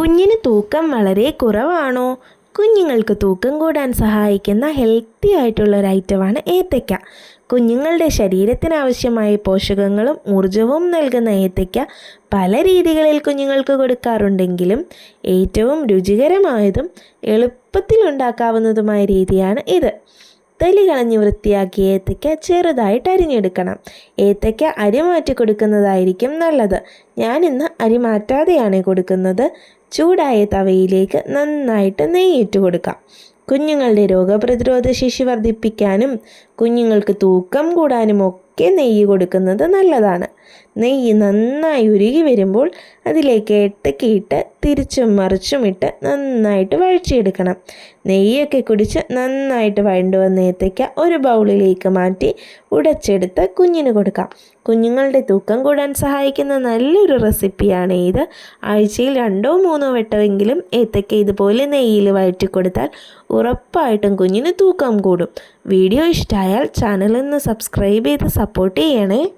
കുഞ്ഞിന് തൂക്കം വളരെ കുറവാണോ? കുഞ്ഞുങ്ങൾക്ക് തൂക്കം കൂടാൻ സഹായിക്കുന്ന ഹെൽത്തി ആയിട്ടുള്ള ഒരു ഐറ്റമാണ് ഏത്തയ്ക്ക. കുഞ്ഞുങ്ങളുടെ ശരീരത്തിനാവശ്യമായ പോഷകങ്ങളും ഊർജവും നൽകുന്ന ഏത്തയ്ക്ക പല രീതികളിൽ കുഞ്ഞുങ്ങൾക്ക് കൊടുക്കാറുണ്ടെങ്കിലും ഏറ്റവും രുചികരമായതും എളുപ്പത്തിൽ ഉണ്ടാക്കാവുന്നതുമായ രീതിയാണ് ഇത്. തൊലി കളഞ്ഞ് വൃത്തിയാക്കിയ ഏത്തയ്ക്ക ചെറുതായിട്ട് അരിഞ്ഞെടുക്കണം. ഏത്തയ്ക്ക അരി മാറ്റി കൊടുക്കുന്നതായിരിക്കും നല്ലത്. ഞാനിന്ന് അരി മാറ്റാതെയാണ് കൊടുക്കുന്നത്. ചൂടായ തവയിലേക്ക് നന്നായിട്ട് നെയ്യിട്ട് കൊടുക്കാം. കുഞ്ഞുങ്ങളുടെ രോഗപ്രതിരോധ ശേഷി വർദ്ധിപ്പിക്കാനും കുഞ്ഞുങ്ങൾക്ക് തൂക്കം കൂടാനും ഒക്കെ നെയ്യ് കൊടുക്കുന്നത് നല്ലതാണ്. നെയ്യ് നന്നായി ഉരുകി വരുമ്പോൾ അതിലേക്ക് എട്ടക്കിയിട്ട് തിരിച്ചും മറിച്ചും ഇട്ട് നന്നായിട്ട് വഴിച്ചെടുക്കണം നെയ്യൊക്കെ കുടിച്ച് നന്നായിട്ട് വഴണ്ടു ഏത്തയ്ക്ക ഒരു ബൗളിലേക്ക് മാറ്റി ഉടച്ചെടുത്ത് കുഞ്ഞിന് കൊടുക്കാം. കുഞ്ഞുങ്ങളുടെ തൂക്കം കൂടാൻ സഹായിക്കുന്ന നല്ലൊരു റെസിപ്പിയാണ് ഇത്. ആഴ്ചയിൽ രണ്ടോ മൂന്നോ വട്ടമെങ്കിലും ഏത്തയ്ക്ക ഇതുപോലെ നെയ്യിൽ വഴറ്റി കൊടുത്താൽ ഉറപ്പായിട്ടും കുഞ്ഞിന് തൂക്കം കൂടും. വീഡിയോ ഇഷ്ടമായാൽ ചാനലൊന്ന് സബ്സ്ക്രൈബ് ചെയ്ത് സപ്പോർട്ട് ചെയ്യണേ.